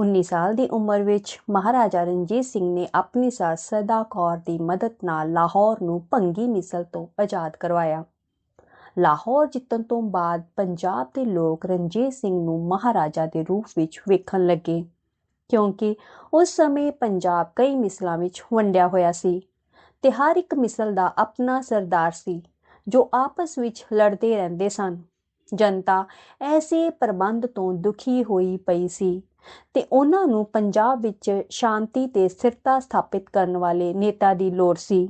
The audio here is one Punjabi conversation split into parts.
19 ਸਾਲ ਦੀ ਉਮਰ ਵਿੱਚ ਮਹਾਰਾਜਾ ਰਣਜੀਤ ਸਿੰਘ ਨੇ ਆਪਣੀ ਸੱਸ ਸਦਾ ਕੌਰ ਦੀ ਮਦਦ ਨਾਲ ਲਾਹੌਰ ਨੂੰ ਭੰਗੀ ਮਿਸਲ ਤੋਂ ਆਜ਼ਾਦ ਕਰਵਾਇਆ। ਲਾਹੌਰ ਜਿੱਤਣ ਤੋਂ ਬਾਅਦ ਪੰਜਾਬ ਦੇ ਲੋਕ ਰਣਜੀਤ ਸਿੰਘ ਨੂੰ ਮਹਾਰਾਜਾ ਦੇ ਰੂਪ ਵਿੱਚ ਵੇਖਣ ਲੱਗੇ, ਕਿਉਂਕਿ ਉਸ ਸਮੇਂ ਪੰਜਾਬ ਕਈ ਮਿਸਲਾਂ ਵਿੱਚ ਵੰਡਿਆ ਹੋਇਆ ਸੀ ਤੇ ਹਰ ਇੱਕ ਮਿਸਲ ਦਾ ਆਪਣਾ ਸਰਦਾਰ ਸੀ, ਜੋ ਆਪਸ ਵਿੱਚ ਲੜਦੇ ਰਹਿੰਦੇ ਸਨ। ਜਨਤਾ ਐਸੇ ਪ੍ਰਬੰਧ ਤੋਂ ਦੁਖੀ ਹੋਈ ਪਈ ਸੀ ਤੇ ਉਹਨਾਂ ਨੂੰ ਪੰਜਾਬ ਵਿੱਚ ਸ਼ਾਂਤੀ ਤੇ ਸਥਿਰਤਾ ਸਥਾਪਿਤ ਕਰਨ ਵਾਲੇ ਨੇਤਾ ਦੀ ਲੋੜ ਸੀ।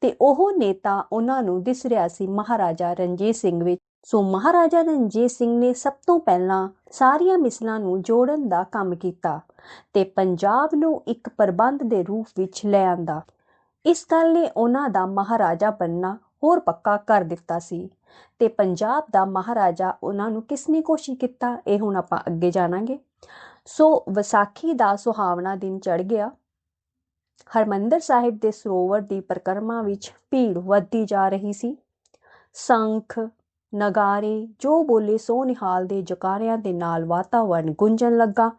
ਤੇ ਉਹ ਨੇਤਾ ਉਹਨਾਂ ਨੂੰ ਦਿਸ ਰਿਹਾ ਸੀ ਮਹਾਰਾਜਾ ਰਣਜੀਤ ਸਿੰਘ ਵਿੱਚ। ਸੋ ਮਹਾਰਾਜਾ ਰਣਜੀਤ ਸਿੰਘ ਨੇ ਸਭ ਤੋਂ ਪਹਿਲਾਂ ਸਾਰੀਆਂ ਮਿਸਲਾਂ ਨੂੰ ਜੋੜਨ ਦਾ ਕੰਮ ਕੀਤਾ ਤੇ ਪੰਜਾਬ ਨੂੰ ਇੱਕ ਪ੍ਰਬੰਧ ਦੇ ਰੂਪ ਵਿੱਚ ਲੈ ਆਂਦਾ। ਇਸ ਗੱਲ ਨੇ ਉਹਨਾਂ ਦਾ ਮਹਾਰਾਜਾ ਬੰਨਾ ਹੋਰ ਪੱਕਾ ਕਰ ਦਿੱਤਾ ਸੀ। ਤੇ ਪੰਜਾਬ ਦਾ ਮਹਾਰਾਜਾ ਉਹਨਾਂ ਨੂੰ ਕਿਸ ਨੇ ਕੋਸ਼ਿਸ਼ ਕੀਤਾ, ਇਹ ਹੁਣ ਆਪਾਂ ਅੱਗੇ ਜਾਣਾਂਗੇ। ਸੋ ਵਿਸਾਖੀ ਦਾ ਸੁਹਾਵਣਾ ਦਿਨ ਚੜ ਗਿਆ। ਹਰਮੰਦਰ ਸਾਹਿਬ ਦੇ ਸਰੋਵਰ ਦੀ ਪਰਿਕਰਮਾ ਵਿੱਚ ਭੀੜ ਵੱਧਦੀ ਜਾ ਰਹੀ ਸੀ। ਸੰਖ, ਨਗਾਰੇ, ਜੋ ਬੋਲੇ ਸੋ ਨਿਹਾਲ ਦੇ ਜਕਾਰਿਆਂ ਦੇ ਨਾਲ ਵਾਤਾਵਰਣ ਗੁੰਜਣ ਲੱਗਾ।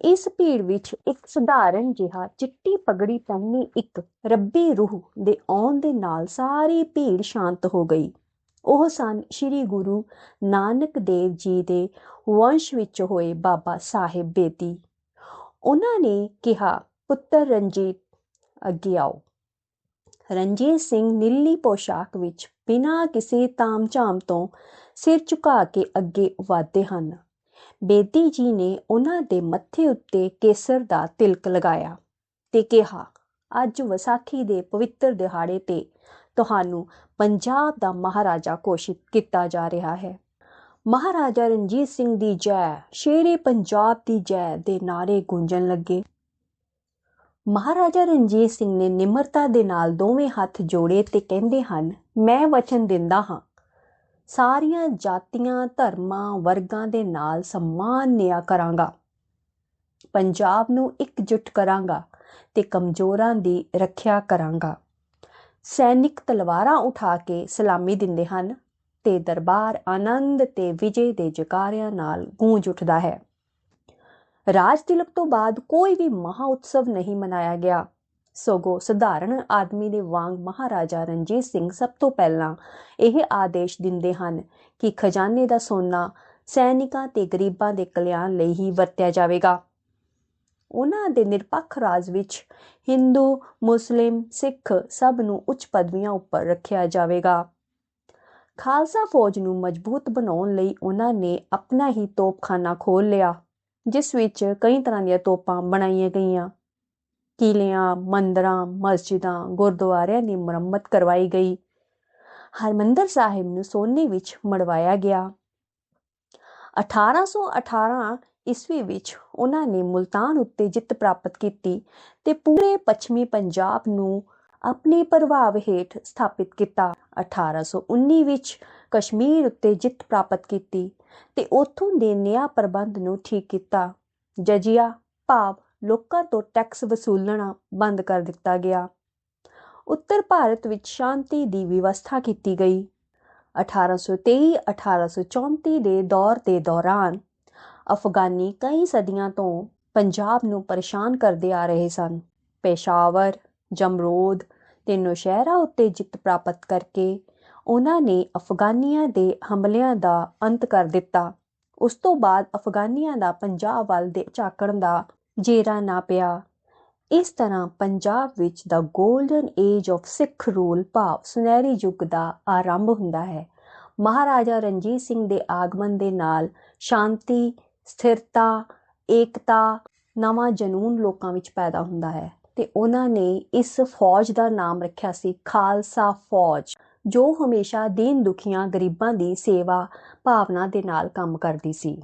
ਇਸ ਭੀੜ ਵਿੱਚ ਇੱਕ ਸਧਾਰਨ ਜਿਹਾ ਚਿੱਟੀ ਪਗੜੀ ਪਹਿਨੀ ਇੱਕ ਰੱਬੀ ਰੂਹ ਦੇ ਆਉਣ ਦੇ ਨਾਲ ਸਾਰੀ ਭੀੜ ਸ਼ਾਂਤ ਹੋ ਗਈ। ਉਹ ਸਨ ਸ੍ਰੀ ਗੁਰੂ ਨਾਨਕ ਦੇਵ ਜੀ ਦੇ ਵੰਸ਼ ਵਿੱਚ ਹੋਏ ਬਾਬਾ ਸਾਹਿਬ ਬੇਦੀ। ਉਹਨਾਂ ਨੇ ਕਿਹਾ, ਪੁੱਤਰ ਰਣਜੀਤ, ਅੱਗੇ ਆਓ। ਰਣਜੀਤ ਸਿੰਘ ਨੀਲੀ ਪੋਸ਼ਾਕ ਵਿੱਚ ਬਿਨਾਂ ਕਿਸੇ ਤਾਮਝਾਮ ਤੋਂ ਸਿਰ ਝੁਕਾ ਕੇ ਅੱਗੇ ਵਧਦੇ ਹਨ। ਬੇਦੀ ਜੀ ਨੇ ਉਹਨਾਂ ਦੇ ਮੱਥੇ ਉੱਤੇ ਕੇਸਰ ਦਾ ਤਿਲਕ ਲਗਾਇਆ ਤੇ ਕਿਹਾ, ਅੱਜ ਵਿਸਾਖੀ ਦੇ ਪਵਿੱਤਰ ਦਿਹਾੜੇ ਤੇ ਤੁਹਾਨੂੰ ਪੰਜਾਬ ਦਾ ਮਹਾਰਾਜਾ ਘੋਸ਼ਿਤ ਕੀਤਾ ਜਾ ਰਿਹਾ ਹੈ। ਮਹਾਰਾਜਾ ਰਣਜੀਤ ਸਿੰਘ ਦੀ ਜੈ ਸ਼ੇਰੇ ਪੰਜਾਬ ਦੀ ਜੈ ਦੇ ਨਾਰੇ ਗੂੰਜਣ ਲੱਗੇ। ਮਹਾਰਾਜਾ ਰਣਜੀਤ ਸਿੰਘ ਨੇ ਨਿਮਰਤਾ ਦੇ ਨਾਲ ਦੋਵੇਂ ਹੱਥ ਜੋੜੇ ਤੇ ਕਹਿੰਦੇ ਹਨ, ਮੈਂ ਵਚਨ ਦਿੰਦਾ ਹਾਂ। ਸਾਰੀਆਂ ਜਾਤੀਆਂ, ਧਰਮਾਂ, ਵਰਗਾਂ ਦੇ ਨਾਲ ਸਨਮਾਨ ਨਿਆ ਕਰਾਂਗਾ। ਪੰਜਾਬ ਨੂੰ ਇਕਜੁੱਟ ਕਰਾਂਗਾ ਤੇ ਕਮਜ਼ੋਰਾਂ ਦੀ ਰੱਖਿਆ ਕਰਾਂਗਾ। ਸੈਨਿਕ ਤਲਵਾਰਾਂ ਉਠਾ ਕੇ ਸਲਾਮੀ ਦਿੰਦੇ ਹਨ ਤੇ ਦਰਬਾਰ ਆਨੰਦ ਤੇ ਵਿਜੇ ਦੇ ਜਕਾਰਿਆਂ ਨਾਲ ਗੂੰਜ ਉੱਠਦਾ ਹੈ। ਰਾਜ ਤਿਲਕ ਤੋਂ ਬਾਅਦ ਕੋਈ ਵੀ ਮਹਾ ਉਤਸਵ ਨਹੀਂ ਮਨਾਇਆ ਗਿਆ। ਸਗੋਂ ਸਧਾਰਨ ਆਦਮੀ ਦੇ ਵਾਂਗ ਮਹਾਰਾਜਾ ਰਣਜੀਤ ਸਿੰਘ ਸਭ ਤੋਂ ਪਹਿਲਾਂ ਇਹ ਆਦੇਸ਼ ਦਿੰਦੇ ਹਨ ਕਿ ਖਜ਼ਾਨੇ ਦਾ ਸੋਨਾ ਸੈਨਿਕਾਂ ਤੇ ਗਰੀਬਾਂ ਦੇ ਕਲਿਆਣ ਲਈ ਹੀ ਵਰਤਿਆ ਜਾਵੇਗਾ। ਉਹਨਾਂ ਦੇ ਨਿਰਪੱਖ ਰਾਜ ਵਿੱਚ ਹਿੰਦੂ, ਮੁਸਲਿਮ, ਸਿੱਖ ਸਭ ਨੂੰ ਉੱਚ ਪਦਵੀਆਂ ਉੱਪਰ ਰੱਖਿਆ ਜਾਵੇਗਾ। ਖਾਲਸਾ ਫੌਜ ਨੂੰ ਮਜ਼ਬੂਤ ਬਣਾਉਣ ਲਈ ਉਹਨਾਂ ਨੇ ਆਪਣਾ ਹੀ ਤੋਪਖਾਨਾ ਖੋਲ੍ਹ ਲਿਆ, ਜਿਸ ਵਿੱਚ ਕਈ ਤਰ੍ਹਾਂ ਦੀਆਂ ਤੋਪਾਂ ਬਣਾਈਆਂ ਗਈਆਂ। ਕਿਲਿਆਂ, ਮੰਦਰਾਂ, ਮਸਜਿਦਾਂ, ਗੁਰਦੁਆਰਿਆਂ ਦੀ ਮੁਰੰਮਤ ਕਰਵਾਈ ਗਈ। ਹਰਮੰਦਰ ਸਾਹਿਬ ਨੂੰ ਸੋਨੇ ਵਿੱਚ ਮੜਵਾਇਆ ਗਿਆ। 1818 ਈਸਵੀ ਵਿੱਚ ਉਹਨਾਂ ਨੇ ਮੁਲਤਾਨ ਉੱਤੇ ਜਿੱਤ ਪ੍ਰਾਪਤ ਕੀਤੀ ਤੇ ਪੂਰੇ ਪੱਛਮੀ ਪੰਜਾਬ ਨੂੰ ਆਪਣੇ ਪ੍ਰਭਾਵ ਹੇਠ ਸਥਾਪਿਤ ਕੀਤਾ। 1819 ਵਿੱਚ ਕਸ਼ਮੀਰ ਉੱਤੇ ਜਿੱਤ ਪ੍ਰਾਪਤ ਕੀਤੀ ਤੇ ਉੱਥੋਂ ਦੇ ਨਿਆਂ ਪ੍ਰਬੰਧ ਨੂੰ ਠੀਕ ਕੀਤਾ। ਜਜੀਆ ਭਾਵ ਲੋਕਾਂ ਤੋਂ ਟੈਕਸ ਵਸੂਲਣਾ ਬੰਦ ਕਰ ਦਿੱਤਾ ਗਿਆ। ਉੱਤਰ ਭਾਰਤ ਵਿੱਚ ਸ਼ਾਂਤੀ ਦੀ ਵਿਵਸਥਾ ਕੀਤੀ ਗਈ। 1823-1834 ਦੇ ਦੌਰ ਦੇ ਦੌਰਾਨ ਅਫਗਾਨੀ ਕਈ ਸਦੀਆਂ ਤੋਂ ਪੰਜਾਬ ਨੂੰ ਪਰੇਸ਼ਾਨ ਕਰਦੇ ਆ ਰਹੇ ਸਨ। ਪੇਸ਼ਾਵਰ, ਜਮਰੋਦ ਤੇ ਨੌਸ਼ਹਿਰਾ ਉੱਤੇ ਜਿੱਤ ਪ੍ਰਾਪਤ ਕਰਕੇ ਉਹਨਾਂ ਨੇ ਅਫਗਾਨੀਆਂ ਦੇ ਹਮਲਿਆਂ ਦਾ ਅੰਤ ਕਰ ਦਿੱਤਾ। ਉਸ ਤੋਂ ਬਾਅਦ ਅਫਗਾਨੀਆਂ ਦਾ ਪੰਜਾਬ ਵੱਲ ਦੇ ਝਾਕਣ ਦਾ ਜੇਰਾ ਨਾ ਪਿਆ। ਇਸ ਤਰ੍ਹਾਂ ਪੰਜਾਬ ਵਿੱਚ ਦਾ golden age of Sikh rule ਭਾਵ ਸੁਨਹਿਰੀ ਯੁੱਗ ਦਾ ਆਰੰਭ ਹੁੰਦਾ ਹੈ। ਮਹਾਰਾਜਾ ਰਣਜੀਤ ਸਿੰਘ ਦੇ ਆਗਮਨ ਦੇ ਨਾਲ ਸ਼ਾਂਤੀ ਸਥਿਰਤਾ, ਏਕਤਾ ਨਵਾਂ ਜਨੂਨ ਲੋਕਾਂ ਵਿੱਚ ਪੈਦਾ ਹੁੰਦਾ ਹੈ ਤੇ ਉਹਨਾਂ ਨੇ ਇਸ ਫੌਜ ਦਾ ਨਾਮ ਰੱਖਿਆ ਸੀ ਖਾਲਸਾ ਫੌਜ, ਜੋ ਹਮੇਸ਼ਾ ਦੀਨ ਦੁਖੀਆਂ, ਗਰੀਬਾਂ ਦੀ ਸੇਵਾ ਭਾਵਨਾ ਦੇ ਨਾਲ ਕੰਮ ਕਰਦੀ ਸੀ।